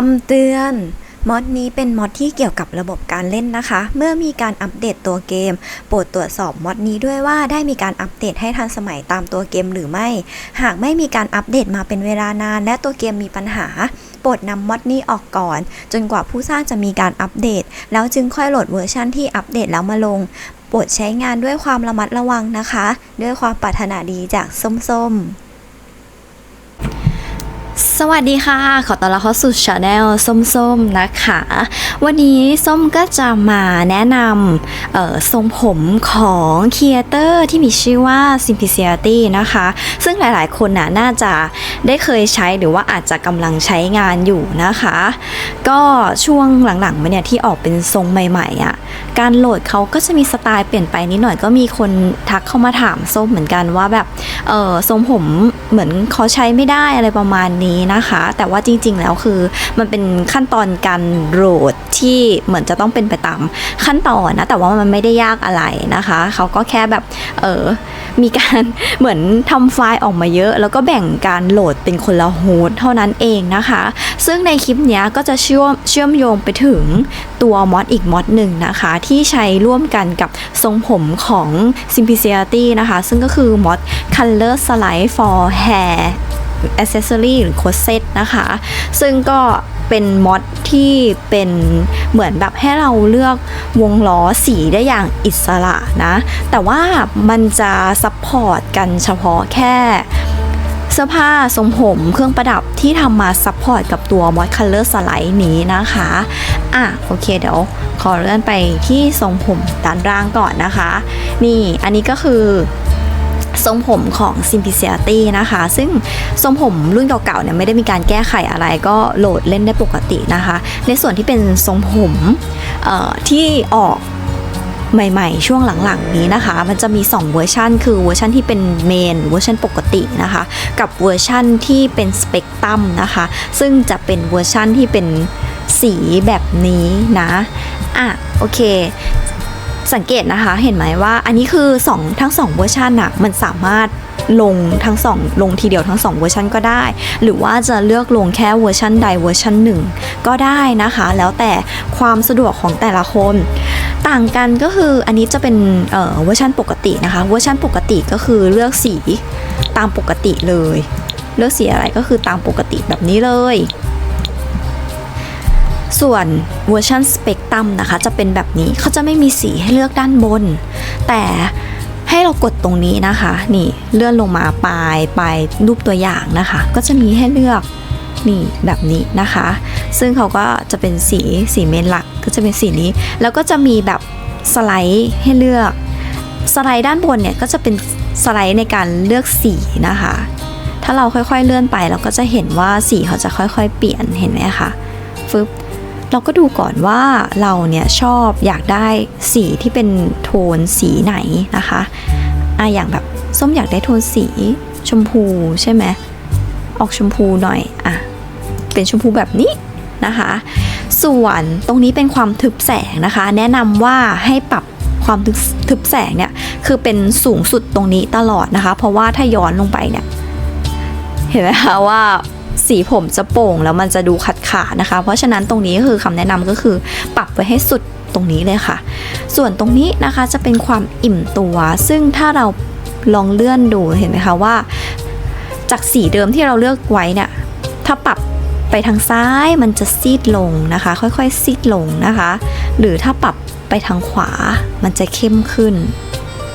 คำเตือน มอดนี้เป็นมอดที่เกี่ยวกับระบบการเล่นนะคะ เมื่อมีการอัปเดตตัวเกม โปรดตรวจสอบมอดนี้ด้วยว่าได้มีการอัปเดตให้ทันสมัยตามตัวเกมหรือไม่ หากไม่มีการอัปเดตมาเป็นเวลานาน และตัวเกมมีปัญหา โปรดนำมอดนี้ออกก่อน จนกว่าผู้สร้างจะมีการอัปเดต แล้วจึงค่อยโหลดเวอร์ชันที่อัปเดตแล้วมาลง โปรดใช้งานด้วยความระมัดระวังนะคะ ด้วยความปรารถนาดีจากส้มๆ สวัสดีค่ะ ขอต้อนรับเข้าสู่ช anel ส้มๆนะคะ วันนี้ส้มก็จะมาแนะนำทรงผมของค r ี a เตอร์ที่มีชื่อว่า Simplicity นะคะ ซึ่งหลายๆคนน่ะน่าจะได้เคยใช้หรือว่าอาจจะกำลังใช้งานอยู่นะคะ ก็ช่วงหลังๆมาเนี่ยที่ออกเป็นทรงใหม่ๆอะ่ะการโหลดเขาก็จะมีสไตล์เปลี่ยนไปนิดหน่อยก็มีคนทักเข้ามาถามส้มเหมือนกันว่าแบบทรงผมเหมือนเขาใช้ไม่ได้อะไรประมาณนี้นะคะ แต่ว่าจริง ๆ แล้วคือมันเป็นขั้นตอนการโหลดที่เหมือนจะต้องเป็นไปตามขั้นตอนนะ แต่ว่ามันไม่ได้ยากอะไรนะคะ เขาก็แค่แบบเออมีการเหมือนทำไฟล์ออกมาเยอะ แล้วก็แบ่งการโหลดเป็นคนละโฮสเท่านั้นเองนะคะ ซึ่งในคลิปนี้ก็จะเชื่อมเชื่อมโยงไปถึงตัวมอดอีกมอดหนึ่งนะคะ ที่ใช้ร่วมกันกับทรงผมของ Simplicity นะคะ ซึ่งก็คือมอด Color Slide for Hair Accessory หรือ Corset นะคะ ซึ่งก็เป็นมอดที่เป็นเหมือนแบบให้เราเลือกวงล้อสีได้อย่างอิสระนะ แต่ว่ามันจะซัพพอร์ตกันเฉพาะแค่เสื้อผ้าทรงผมเครื่องประดับที่ทำมาซัพพอร์ตกับตัว Mod Color Slide นี้นะคะ อะ โอเคเดี๋ยวขอเลื่อนไปที่ทรงผมด้านล่างก่อนนะคะ นี่อันนี้ก็คือ ทรงผมของ Simplicity นะคะ ซึ่งทรงผมรุ่นเก่าๆเนี่ยไม่ได้มีการแก้ไขอะไรก็โหลดเล่นได้ปกตินะคะ ในส่วนที่เป็นทรงผมที่ออกใหม่ๆ ช่วงหลังๆนี้นะคะ มันจะมี 2 เวอร์ชันคือเวอร์ชันที่เป็นเมนเวอร์ชันปกตินะคะ กับเวอร์ชันที่เป็นสเปกตรัมนะคะ ซึ่งจะเป็นเวอร์ชันที่เป็นสีแบบนี้นะ อะ โอเค สังเกตนะคะเห็นไหมว่าอันนี้คือ 2 ทั้ง 2 เวอร์ชันอะมันสามารถลงทั้ง 2 ลงทีเดียวทั้ง 2 เวอร์ชันก็ได้ หรือว่าจะเลือกลงแค่เวอร์ชันใดเวอร์ชันหนึ่งก็ได้นะคะ แล้วแต่ความสะดวกของแต่ละคน ต่างกันก็คืออันนี้จะเป็นเอ่อเวอร์ชันปกตินะคะ เวอร์ชันปกติก็คือเลือกสีตามปกติเลย เลือกสีอะไรก็คือตามปกติแบบนี้เลย ส่วนเวอร์ชันสเปกตรัมนะคะจะเป็นแบบนี้เขาจะไม่มีสีให้เลือกด้านบน แต่ให้เรากดตรงนี้นะคะ นี่เลื่อนลงมาปลายปลายรูปตัวอย่างนะคะ ก็จะมีให้เลือกนี่แบบนี้นะคะ ซึ่งเขาก็จะเป็นสีสีเมนหลักก็จะเป็นสีนี้ แล้วก็จะมีแบบสไลด์ให้เลือก สไลด์ด้านบนเนี่ยก็จะเป็นสไลด์ในการเลือกสีนะคะ ถ้าเราค่อยๆเลื่อนไปเราก็จะเห็นว่าสีเขาจะค่อยๆ เปลี่ยนเห็นไหมคะฟึบ เราก็ดูก่อนว่าเราเนี่ยชอบอยากได้สีที่เป็นโทนสีไหนนะคะอะอย่างแบบส้มอยากได้โทนสีชมพูใช่ไหมออกชมพูหน่อยอะเป็นชมพูแบบนี้นะคะ ส่วนตรงนี้เป็นความทึบแสงนะคะ แนะนำว่าให้ปรับความทึบทึบแสงเนี่ยคือเป็นสูงสุดตรงนี้ตลอดนะคะ เพราะว่าถ้าย้อนลงไปเนี่ยเห็นไหมคะว่า สีผมจะโป่งแล้วมันจะดูขัดขาดนะคะ เพราะฉะนั้นตรงนี้ก็คือคำแนะนำก็คือปรับไว้ให้สุดตรงนี้เลยค่ะ ส่วนตรงนี้นะคะจะเป็นความอิ่มตัว ซึ่งถ้าเราลองเลื่อนดูเห็นไหมคะว่า จากสีเดิมที่เราเลือกไว้เนี่ยถ้าปรับไปทางซ้ายมันจะซีดลงนะคะ ค่อยๆ ซีดลงนะคะ หรือถ้าปรับไปทางขวามันจะเข้มขึ้น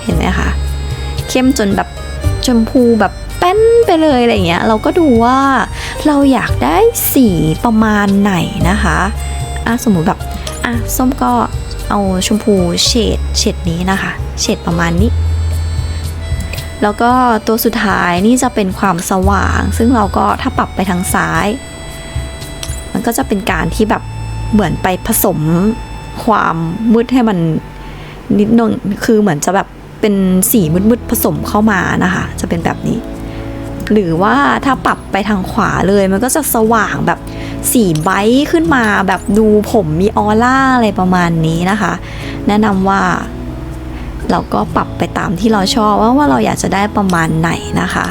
เห็นไหมคะเข้มจนแบบชมพูแบบแป้นไปเลยอะไรเงี้ย เราก็ดูว่า เราอยากได้สีประมาณไหนนะคะอะสมมุติแบบอะส้มก็เอาชมพูเฉดเฉดนี้นะคะ เฉดประมาณนี้ แล้วก็ตัวสุดท้ายนี่จะเป็นความสว่าง ซึ่งเราก็ถ้าปรับไปทางซ้าย มันก็จะเป็นการที่แบบเหมือนไปผสมความมืดให้มันนิดนึงคือเหมือนจะแบบเป็นสีมืดๆผสมเข้ามานะคะ จะเป็นแบบนี้ หรือว่าถ้าปรับไปทางขวาเลยมันก็จะสว่างแบบสีไบท์ขึ้นมาแบบดูผมมีออร่าอะไรประมาณนี้นะคะ แนะนำว่าเราก็ปรับไปตามที่เราชอบว่าว่าเราอยากจะได้ประมาณไหนนะคะ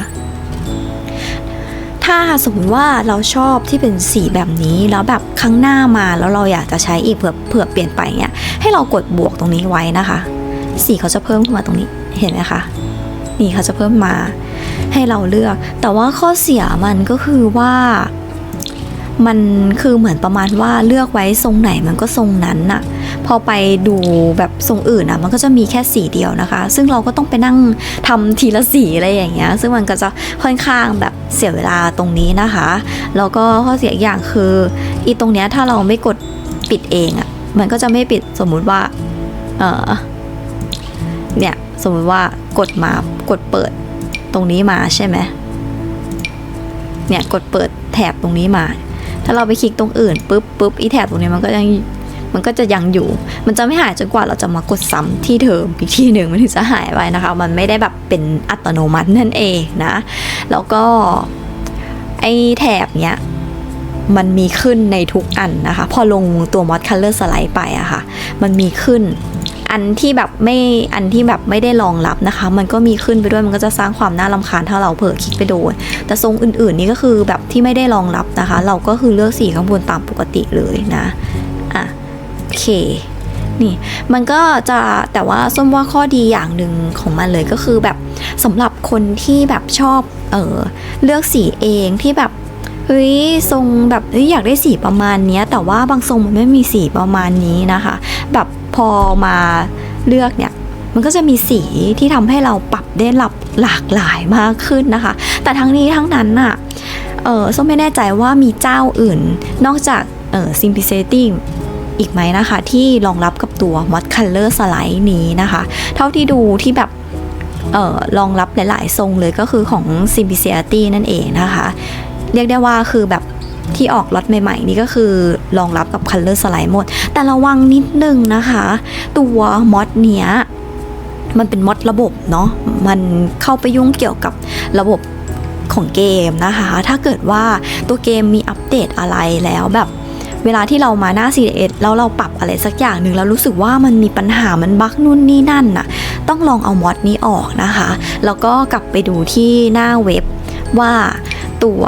ถ้าสมมติว่าเราชอบที่เป็นสีแบบนี้แล้วแบบข้างหน้ามาแล้วเราอยากจะใช้อีกเผื่อเผื่อเปลี่ยนไปเนี่ยให้เรากดบวกตรงนี้ไว้นะคะ สีเขาจะเพิ่มขึ้นมาตรงนี้เห็นไหมคะนี่เขาจะเพิ่มมา ให้เราเลือก แต่ว่าข้อเสียมันก็คือว่ามันคือเหมือนประมาณว่าเลือกไว้ทรงไหนมันก็ทรงนั้นน่ะ พอไปดูแบบทรงอื่นอะ มันก็จะมีแค่สีเดียวนะคะ ซึ่งเราก็ต้องไปนั่งทำทีละสีอะไรอย่างเงี้ย ซึ่งมันก็จะค่อนข้างแบบเสียเวลาตรงนี้นะคะ แล้วก็ข้อเสียอีกอย่างคืออีตรงเนี้ยถ้าเราไม่กดปิดเองอะ มันก็จะไม่ปิดสมมุติว่า เออเนี่ย สมมติว่ากดมากดเปิด ตรงนี้มาใช่ไหมเนี่ยกดเปิดแถบตรงนี้มา ถ้าเราไปคลิกตรงอื่นปุ๊บปุ๊บอีแถบตรงนี้มันก็ยังมันก็จะยังอยู่ มันจะไม่หายจนกว่าเราจะมากดซ้ำที่เดิมอีกที่หนึ่งมันถึงจะหายไปนะคะ มันไม่ได้แบบเป็นอัตโนมัตินั่นเองนะ แล้วก็ไอแถบเนี้ยมันมีขึ้นในทุกอันนะคะ พอลงตัว mod color slide ไปอะค่ะ มันมีขึ้น อันที่แบบไม่อันที่แบบไม่ได้รองรับนะคะ มันก็มีขึ้นไปด้วยมันก็จะสร้างความน่ารำคาญถ้าเราเผลอคลิกไปโดน แต่ทรงอื่นๆนี่ก็คือแบบที่ไม่ได้รองรับนะคะ เราก็คือเลือกสีข้างบนตามปกติเลยนะอะโอเคนี่มันก็จะแต่ว่าส้มว่าข้อดีอย่างหนึ่งของมันเลยก็คือแบบสำหรับคนที่แบบชอบเออเลือกสีเองที่แบบเฮ้ยทรงแบบเฮ้ยอยากได้สีประมาณนี้แต่ว่าบางทรงมันไม่มีสีประมาณนี้นะคะ แบบ พอมาเลือกเนี่ยมันก็จะมีสีที่ทำให้เราปรับได้หลับหลากหลายมากขึ้นนะคะ แต่ทั้งนี้ทั้งนั้นน่ะเออส้มไม่แน่ใจว่ามีเจ้าอื่น นอกจากเออ simplicity อีกไหมนะคะ ที่รองรับกับตัว mod color slide นี้นะคะ เท่าที่ดูที่แบบเออรองรับหลาย ๆ ทรงเลยก็คือของ simplicity นั่นเองนะคะ เรียกได้ว่าคือแบบ ที่ออกล็อตใหม่ๆ นี่ก็คือรองรับกับ color slide หมด แต่ระวังนิดนึงนะคะ ตัวมอดเนี้ยมันเป็นมอดระบบเนาะมันเข้าไปยุ่งเกี่ยวกับระบบของเกมนะคะ ถ้าเกิดว่าตัวเกมมีอัปเดตอะไรแล้วแบบเวลาที่เรามาหน้า CDS แล้วเราปรับอะไรสักอย่างหนึ่งแล้วรู้สึกว่ามันมีปัญหามันบั๊กนู่นนี่นั่นน่ะ ต้องลองเอามอดนี้ออกนะคะ แล้วก็กลับไปดูที่หน้าเว็บว่าตัว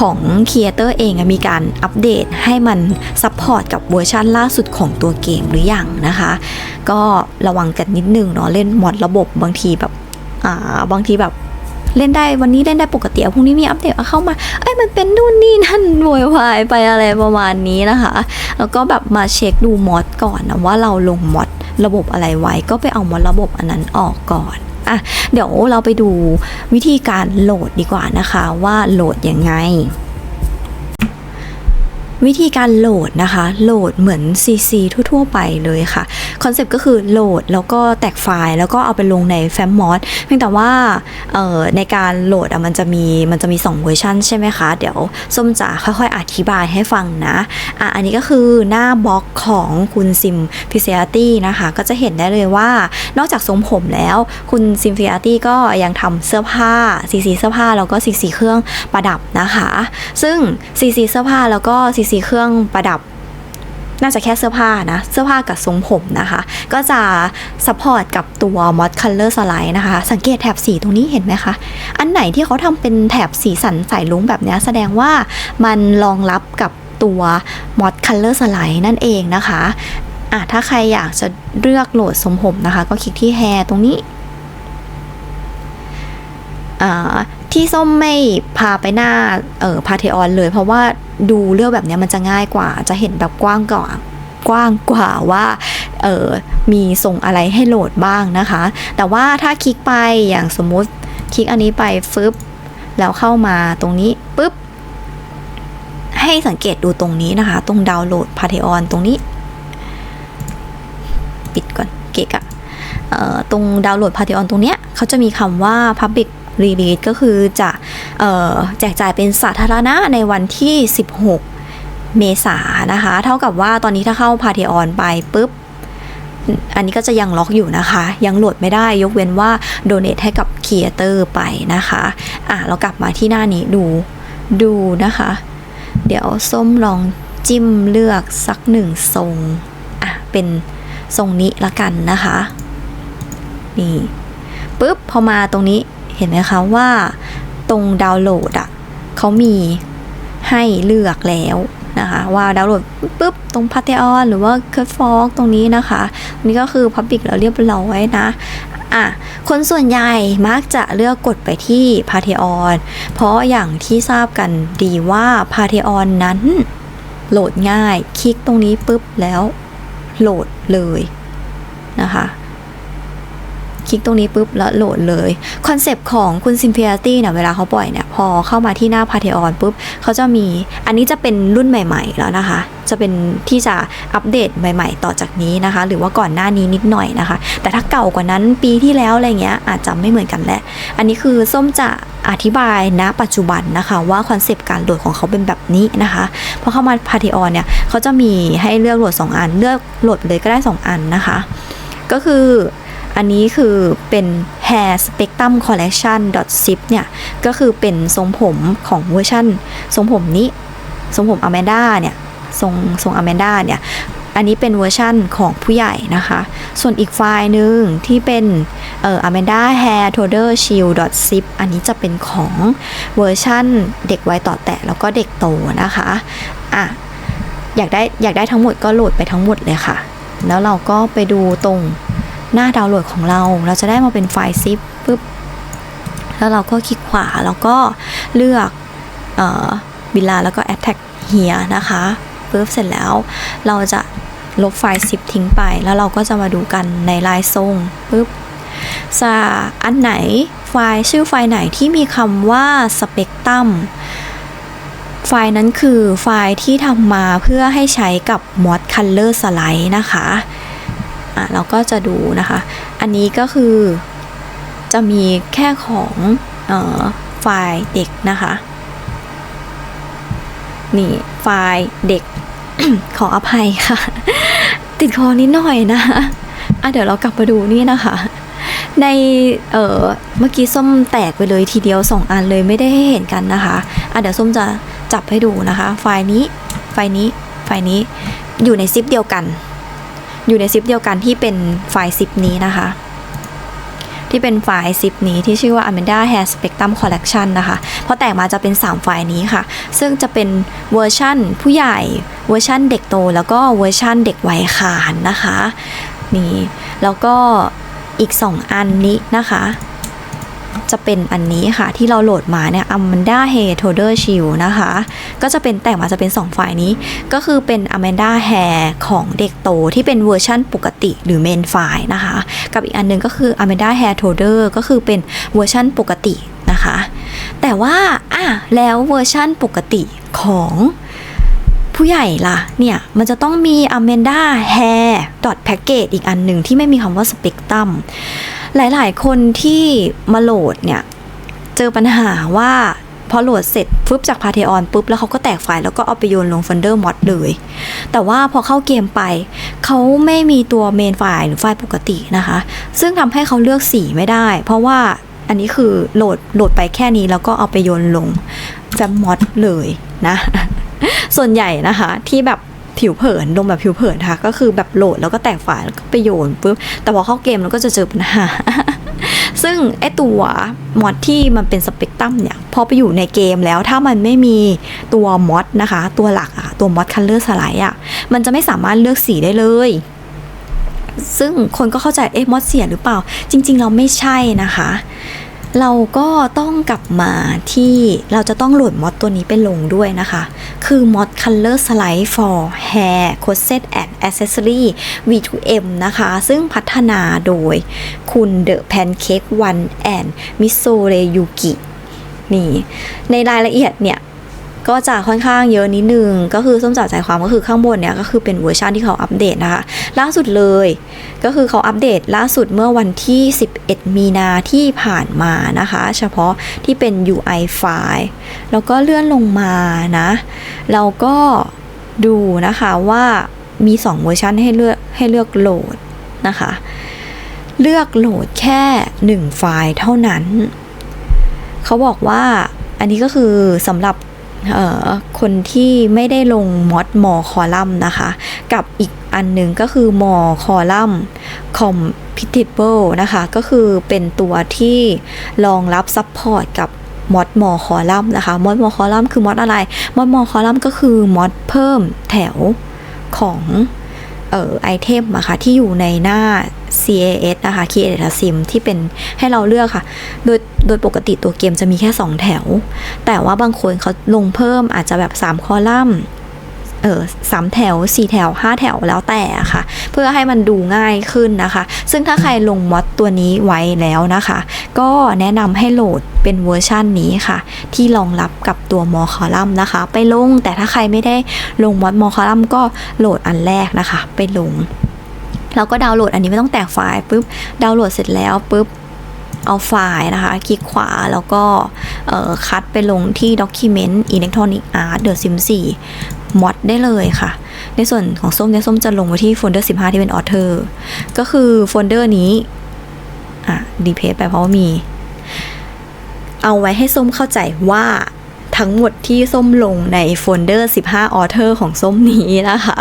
ของ Creator เองอะมีการอัปเดตให้มันซัพพอร์ตกับเวอร์ชันล่าสุดของตัวเกมหรือยังนะคะ ก็ระวังกันนิดนึงเนาะเล่นมอดระบบบางทีแบบอ่าบางทีแบบเล่นได้วันนี้เล่นได้ปกติอะพรุ่งนี้มีอัปเดตเอาเข้ามา เอ้ยมันเป็นนู่นนี่นั่นโวยวายไปอะไรประมาณนี้นะคะ แล้วก็แบบมาเช็คดูมอดก่อนนะว่าเราลงมอดระบบอะไรไว้ ก็ไปเอามอดระบบอันนั้นออกก่อน อะเดี๋ยวเราไปดูวิธีการโหลดดีกว่านะคะ ว่าโหลดยังไง วิธีการโหลดนะคะ โหลดเหมือน CC ทั่ว ๆ ไปเลยค่ะ คอนเซปต์ก็คือโหลดแล้วก็แตกไฟล์ แล้วก็เอาไปลงในแฟ้มมอสเพียงแต่ว่าในการโหลดอะมันจะมีมันจะมี 2 เวอร์ชันใช่ไหมคะ เดี๋ยวส้มจะค่อยๆ อธิบายให้ฟังนะอะอันนี้ก็คือหน้าบล็อกของคุณซิมพิเซ i ตี้นะคะ ก็จะเห็นได้เลยว่า นอกจากทรงผมแล้ว คุณซิมพิเซ i ตี้ก็ยังทำเสื้อผ้า CC เสื้อผ้าแล้วก็ CC เครื่องประดับนะคะ ซึ่ง CC เสื้อผ้าแล้วก็ CC สีเครื่องประดับ น่าจะแค่เสื้อผ้านะ เสื้อผ้ากับทรงผมนะคะ ก็จะซัพพอร์ตกับตัว mod color slide นะคะ สังเกตแถบสีตรงนี้เห็นไหมคะ อันไหนที่เขาทำเป็นแถบสีสันสายลุ้งแบบนี้แสดงว่ามันรองรับกับตัว mod color slide นั่นเองนะคะอะถ้าใครอยากจะเลือกโหลดทรงผมนะคะ ก็คลิกที่ hair ตรงนี้ อ่าที่ส้มไม่พาไปหน้าเอ่อพาเทออนเลย เพราะว่าดูเรื่องแบบนี้มันจะง่ายกว่า จะเห็นแบบกว้างกว่ากว้างกว่าว่าเออมีส่งอะไรให้โหลดบ้างนะคะ แต่ว่าถ้าคลิกไปอย่างสมมุติคลิกอันนี้ไปฟึบแล้วเข้ามาตรงนี้ปุ๊บให้สังเกตดูตรงนี้นะคะ ตรงดาวน์โหลดพาเทออนตรงนี้ ปิดก่อนเกะกะเอ่อตรงดาวน์โหลด Patreon ตรงเนี้ยเขาจะมีคำว่า Public Release ก็คือจะแจกจ่ายเป็นสาธารณะในวันที่ 16 เมษายนะคะ เท่ากับว่าตอนนี้ถ้าเข้า Patreon ไปปุ๊บ อันนี้ก็จะยังล็อกอยู่นะคะ ยังโหลดไม่ได้ยกเว้นว่า Donate ให้กับ Creator ไปนะคะอะเรากลับมาที่หน้านี้ดูดูนะคะ เดี๋ยวส้มลองจิ้มเลือกสักหนึ่งทรงอะเป็นทรงนี้ละกันนะคะ นี่ปุ๊บพอมาตรงนี้ เห็นไหมคะว่าตรงดาวน์โหลดอะเขามีให้เลือกแล้วนะคะว่าดาวน์โหลดปุ๊บตรง Patreon หรือว่า c u r d f o g ตรงนี้นะคะนี่ก็คือ Public แล้วเรียบร้อยนะอะคนส่วนใหญ่มักจะเลือกกดไปที่ Patreon เพราะอย่างที่ทราบกันดีว่า Patreon นั้น โหลดง่าย คลิกตรงนี้ปุ๊บแล้วโหลดเลยนะคะ คลิกตรงนี้ปุ๊บแล้วโหลดเลยคอนเซปต์ของคุณ Simplicity เนี่ยเวลาเขาปล่อยเนี่ยพอเข้ามาที่หน้า Patreon ปุ๊บเขาจะมีอันนี้จะเป็นรุ่นใหม่ ๆ แล้วนะคะ จะเป็นที่จะอัปเดตใหม่ ๆ ต่อจากนี้นะคะ หรือว่าก่อนหน้านี้นิดหน่อยนะคะ แต่ถ้าเก่ากว่านั้นปีที่แล้วอะไรเงี้ยอาจจะไม่เหมือนกันแหละอันนี้คือส้มจะอธิบายณปัจจุบันนะคะว่าคอนเซปต์การโหลดของเขาเป็นแบบนี้นะคะพอเข้ามา Patreon เนี่ยเขาจะมีให้เลือกโหลด 2 อัน เลือกโหลดเลยก็ได้ 2 อันนะคะ ก็คือ อันนี้คือเป็น hair spectrum collection zip เนี่ย ก็คือเป็นทรงผมของเวอร์ชันทรงผมนี้ ทรงผมอแมนด้าเนี่ย ทรงทรงอแมนด้าเนี่ย อันนี้เป็นเวอร์ชั่นของผู้ใหญ่นะคะ ส่วนอีกไฟล์หนึ่งที่เป็นเอ่อ Amanda Hair Toner Shield zip อันนี้จะเป็นของเวอร์ชั่นเด็กวัยต่อแตะแล้วก็เด็กโตนะคะอะอยากได้อยากได้ทั้งหมดก็โหลดไปทั้งหมดเลยค่ะ แล้วเราก็ไปดูตรง หน้าดาวน์โหลดของเรา เราจะได้มาเป็นไฟล์ zip ปุ๊บ แล้วเราก็คลิกขวาแล้วก็เลือกเอ่อบิลาแล้วก็ attack here นะคะปุ๊บเสร็จแล้ว เราจะลบไฟล์ zip ทิ้งไป แล้วเราก็จะมาดูกันในลายทรงปุ๊บจะอันไหนไฟล์ชื่อไฟล์ไหนที่มีคำว่า spectrum ไฟล์นั้นคือไฟล์ที่ทำมาเพื่อให้ใช้กับ mod color slide นะคะ อะเราก็จะดูนะคะ อันนี้ก็คือจะมีแค่ของออไฟล์เด็กนะคะ นี่ไฟล์เด็ก ขออภัยค่ะ ติดคอนิดหน่อยนะอะเดี๋ยวเรากลับมาดูนี่นะคะในเออเมื่อกี้ส้มแตกไปเลยทีเดียวสองอันเลยไม่ได้ให้เห็นกันนะคะอะเดี๋ยวส้มจะจับให้ดูนะคะ ไฟล์นี้ ไฟล์นี้ ไฟล์นี้ อยู่ในซิปเดียวกัน อยู่ในซิปเดียวกันที่เป็นไฟล์ซิปนี้นะคะ ที่เป็นไฟล์ซิปนี้ที่ชื่อว่า Amanda Hair Spectrum Collection นะคะเพราะแตกมาจะเป็น 3 ไฟล์นี้ค่ะ ซึ่งจะเป็นเวอร์ชั่นผู้ใหญ่เวอร์ชั่นเด็กโต แล้วก็เวอร์ชั่นเด็กวัยคานนะคะนี่แล้วก็อีก 2 อันนี้นะคะ จะเป็นอันนี้ค่ะที่เราโหลดมาเนี่ย Amanda Hair Toner Shield นะคะ ก็จะเป็นแต่งมาจะเป็น2ไฟล์นี้ ก็คือเป็น Amanda Hair ของเด็กโตที่เป็นเวอร์ชั่นปกติหรือ main ไฟล์นะคะ กับอีกอันหนึงก็คือ Amanda Hair Toner ก็คือเป็นเวอร์ชั่นปกตินะคะ แต่ว่าอะแล้วเวอร์ชั่นปกติของผู้ใหญ่ล่ะ เนี่ย มันจะต้องมี Amanda Hair package อีกอันหนึ่งที่ไม่มีคำว่า Spectrum หลาย ๆ คนที่มาโหลดเนี่ย เจอปัญหาว่าพอโหลดเสร็จฟึบจากพาเทออนปุ๊บแล้วเขาก็แตกไฟล์แล้วก็เอาไปโยนลง Thunder Mod เลย แต่ว่าพอเข้าเกมไป เขาไม่มีตัวเมนไฟล์หรือไฟล์ปกตินะคะ ซึ่งทำให้เขาเลือกสีไม่ได้ เพราะว่าอันนี้คือโหลดโหลดไปแค่นี้แล้วก็เอาไปโยนลงแฟมมอดเลยนะ ส่วนใหญ่นะคะที่แบบ ผิวเผินลงแบบผิวเผินค่ะ ก็คือแบบโหลดแล้วก็แตกไฟล์แล้วก็ไปโยนปุ๊บแต่พอเข้าเกมเราก็จะเจอปัญหา ซึ่งไอตัวมอดที่มันเป็นสเปกตรัมเนี่ยพอไปอยู่ในเกมแล้วถ้ามันไม่มีตัวมอดนะคะ ตัวหลักอะตัวมอดคัลเลอร์สไลด์อะมันจะไม่สามารถเลือกสีได้เลยซึ่งคนก็เข้าใจเอ๊ะมอดเสียหรือเปล่า จริง ๆ เราไม่ใช่นะคะ เราก็ต้องกลับมาที่เราจะต้องโหลดมอดตัวนี้ไปลงด้วยนะคะ คือ mod color slide for hair corset and accessory V2M นะคะ ซึ่งพัฒนาโดยคุณ The Pancake One and Misore Yuki นี่ ในรายละเอียดเนี่ย ก็จะค่อนข้างเยอะนิดนึง ก็คือส้มจับใจความก็คือข้างบนเนี่ยก็คือเป็นเวอร์ชันที่เขาอัปเดตนะคะ ล่าสุดเลย ก็คือเขาอัปเดตล่าสุดเมื่อวันที่ 11 มีนาที่ผ่านมานะคะ เฉพาะที่เป็น UI ไฟล์แล้วก็เลื่อนลงมานะเราก็ดูนะคะว่ามี 2 เวอร์ชันให้เลือกให้เลือกโหลดนะคะ เลือกโหลดแค่ 1 ไฟล์เท่านั้น เขาบอกว่าอันนี้ก็คือสำหรับ คนที่ไม่ได้ลงมอดมอคอลัมน์นะคะ กับอีกอันหนึ่งก็คือมอคอลัมน์ compatible นะคะ ก็คือเป็นตัวที่รองรับซัพพอร์ตกับมอดมอคอลัมน์นะคะมอดมอคอลัมน์คือมอดอะไรมอดมอคอลัมน์ก็คือมอดเพิ่มแถวของออไอเทมอะค่ะที่อยู่ในหน้า CAS นะคะ Create a Sim ที่เป็นให้เราเลือกค่ะ โดยโดยปกติตัวเกมจะมีแค่ 2 แถว แต่ว่าบางคนเขาลงเพิ่มอาจจะแบบ 3 คอลัมน์เออสามแถว4แถว5แถวแล้วแต่ค่ะ เพื่อให้มันดูง่ายขึ้นนะคะ ซึ่งถ้าใครลงมอดตัวนี้ไว้แล้วนะคะ ก็แนะนำให้โหลดเป็นเวอร์ชันนี้ค่ะ ที่รองรับกับตัวมอคอลัมน์นะคะ ไปลงแต่ถ้าใครไม่ได้ลงมอดมอคอลัมน์ก็โหลดอันแรกนะคะ ไปลง แล้วก็ดาวน์โหลดอันนี้ไม่ต้องแตกไฟล์ปุ๊บดาวน์โหลดเสร็จแล้วปุ๊บเอาไฟล์นะคะ คลิกขวาแล้วก็คัดไปลงที่ Document Electronic Art The Sim 4 mod ได้เลยค่ะ ในส่วนของส้มเนี่ยส้มจะลงไว้ที่โฟลเดอร์ 15 ที่เป็น author ก็คือโฟลเดอร์นี้ อะ ดีเพไปเพราะว่ามี เอาไว้ให้ส้มเข้าใจว่าทั้งหมดที่ส้มลงในโฟลเดอร์ 15 author ของส้มนี้นะคะ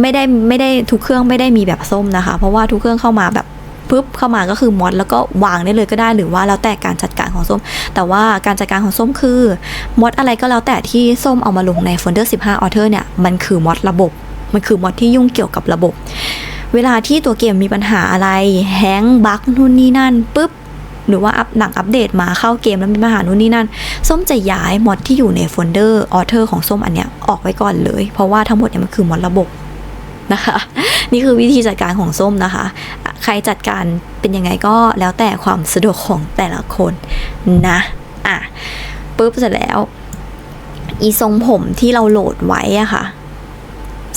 ไม่ได้ไม่ได้ทุกเครื่องไม่ได้มีแบบส้มนะคะ เพราะว่าทุกเครื่องเข้ามาแบบปุ๊บเข้ามาก็คือมอดแล้วก็วางได้เลยก็ได้หรือว่าแล้วแต่การจัดการของส้ม แต่ว่าการจัดการของส้มคือมอดอะไรก็แล้วแต่ที่ส้มเอามาลงในโฟลเดอร์15 author เนี่ยมันคือมอดระบบ มันคือมอดที่ยุ่งเกี่ยวกับระบบ เวลาที่ตัวเกมมีปัญหาอะไรแฮงบั๊กนู่นนี่นั่นปุ๊บหรือว่าอัปหนังอัปเดตมาเข้าเกมแล้วมีปัญหานู่นนี่นั่น ส้มจะย้ายมอดที่อยู่ในโฟลเดอร์ออเทอร์ของส้มอันเนี้ยออกไว้ก่อนเลย เพราะว่าทั้งหมดเนี่ยมันคือมอดระบบ นะคะ นี่คือวิธีจัดการของส้มนะคะ ใครจัดการเป็นยังไงก็แล้วแต่ความสะดวกของแต่ละคนนะอะปุ๊บเสร็จแล้ว อีทรงผมที่เราโหลดไว้อะค่ะ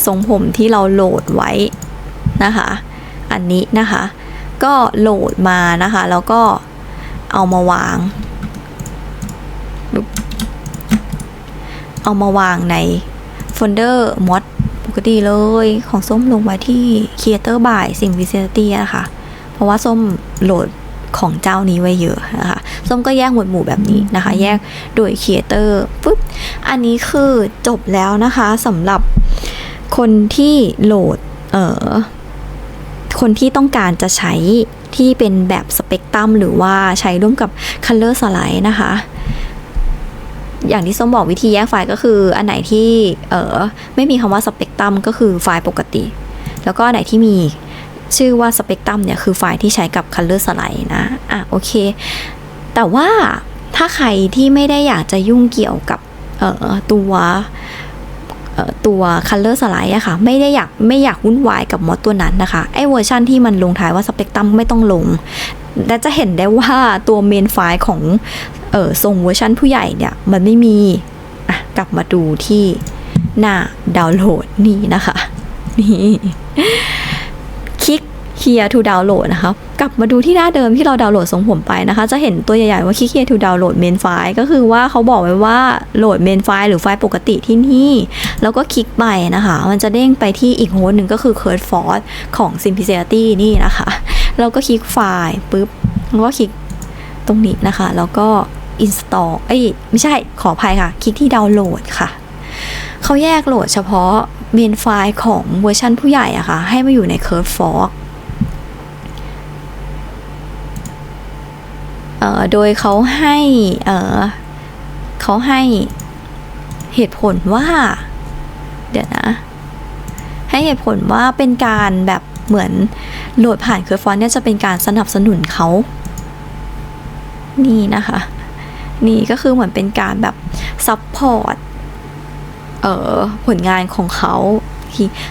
ทรงผมที่เราโหลดไว้นะคะ อันนี้นะคะ ก็โหลดมานะคะ แล้วก็เอามาวาง เอามาวางในโฟลเดอร์มอด กติเลย ของส้มลงไว้ที่ Creator by Simplicity นะคะ เพราะว่าส้มโหลดของเจ้านี้ไว้เยอะนะคะส้มก็แยกหมวดหมู่แบบนี้นะคะ แยกโดย Creator ปุ๊บ อันนี้คือจบแล้วนะคะสำหรับคนที่โหลดเอ่อคนที่ต้องการจะใช้ที่เป็นแบบสเปกตรัมหรือว่าใช้ร่วมกับ Color Slide นะคะ อย่างที่ส้มบอกวิธีแยกไฟล์ก็คือ อันไหนที่เออไม่มีคำว่าสเปกตรัมก็คือไฟล์ปกติ แล้วก็อันไหนที่มีชื่อว่าสเปกตรัมเนี่ยคือไฟล์ที่ใช้กับ Color Slide นะอะโอเค แต่ว่าถ้าใครที่ไม่ได้อยากจะยุ่งเกี่ยวกับเออตัวเออตัว Color Slide อะค่ะ ไม่ได้อยากไม่อยากวุ่นวายกับมอดตัวนั้นนะคะ ไอเวอร์ชันที่มันลงท้ายว่าสเปกตรัมไม่ต้องลงและจะเห็นได้ว่าตัวเมนไฟล์ของ เออทรงเวอร์ชันผู้ใหญ่เนี่ยมันไม่มีอะกลับมาดูที่หน้าดาวน์โหลดนี่นะคะนี่คลิก Here to download นะคะกลับมาดูที่หน้าเดิมที่เราดาวน์โหลดทรงผมไปนะคะ จะเห็นตัวใหญ่ๆว่าคลิก Here to download main file ก็คือว่าเขาบอกไว้ว่าโหลด main file หรือไฟล์ปกติที่นี่ แล้วก็คลิกไปนะคะ มันจะเด้งไปที่อีกโฮสต์หนึ่งก็คือ Curt Force ของ Simplicity นี่นะคะแล้วก็คลิกไฟล์ปุ๊บแล้วก็คลิกตรงนี้นะคะ แล้วก็ install เอ้ยไม่ใช่ขออภัยค่ะ คลิกที่ดาวน์โหลดค่ะ เขาแยกโหลดเฉพาะเมนไฟล์ของเวอร์ชันผู้ใหญ่อะค่ะ ให้มาอยู่ใน Curt Force เออโดยเขาให้เออเขาให้เหตุผลว่า เดี๋ยวนะ ให้เหตุผลว่าเป็นการแบบเหมือนโหลดผ่านเคอร์ฟอนเนี่ยจะเป็นการสนับสนุนเขา นี่นะคะ นี่ก็คือเหมือนเป็นการแบบซัพพอร์ตเอ่อผลงานของเขา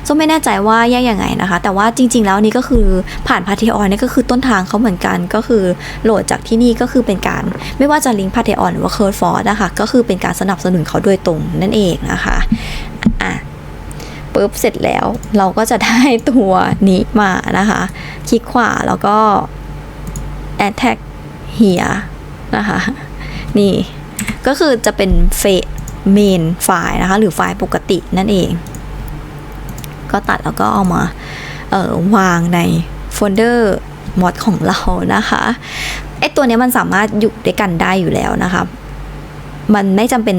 ส้มไม่แน่ใจว่าแยกยังไงนะคะ แต่ว่าจริง ๆ แล้วนี่ก็คือผ่านพาเทออนนี่ก็คือต้นทางเขาเหมือนกันก็คือโหลดจากที่นี่ก็คือเป็นการ ไม่ว่าจะลิงก์พาเทออนหรือว่าเคิร์ดฟอร์นะคะก็คือเป็นการสนับสนุนเขาโดยตรงนั่นเองนะคะอะปุ๊บเสร็จแล้วเราก็จะได้ตัวนี้มานะคะ คลิกขวาแล้วก็ attack here นะคะ นี่ ก็คือจะเป็นเฟเมนไฟล์นะคะ หรือไฟล์ปกตินั่นเอง ก็ตัดแล้วก็เอามาเออวางในโฟลเดอร์มอดของเรานะคะไอตัวนี้มันสามารถอยู่ด้วยกันได้อยู่แล้วนะคะมันไม่จำเป็น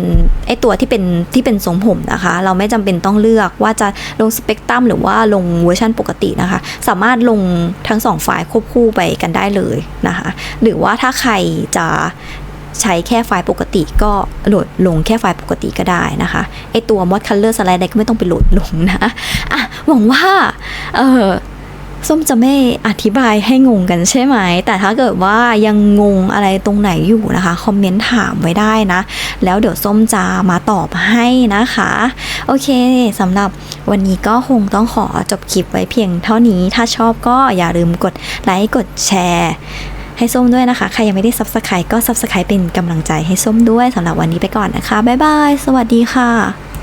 ไอตัวที่เป็นที่เป็นทรงผมนะคะ เราไม่จำเป็นต้องเลือกว่าจะลงสเปกตรัมหรือว่าลงเวอร์ชันปกตินะคะ สามารถลงทั้งสองไฟล์ควบคู่ไปกันได้เลยนะคะ หรือว่าถ้าใครจะ ใช้แค่ไฟล์ปกติก็โหลดลงแค่ไฟล์ปกติก็ได้นะคะไอตัว mod color slide อะไรก็ไม่ต้องไปโหลดลงนะอะหวังว่าเออส้มจะไม่อธิบายให้งงกันใช่ไหม แต่ถ้าเกิดว่ายังงงอะไรตรงไหนอยู่นะคะ คอมเมนต์ถามไว้ได้นะ แล้วเดี๋ยวส้มจะมาตอบให้นะคะ โอเคสำหรับวันนี้ก็คงต้องขอจบคลิปไว้เพียงเท่านี้ ถ้าชอบก็อย่าลืมกดไลค์ กดแชร์ ให้ส้มด้วยนะคะ ใครยังไม่ได้ subscribe ก็ subscribe เป็นกำลังใจให้ส้มด้วยสำหรับวันนี้ไปก่อนนะคะ บ๊ายบาย สวัสดีค่ะ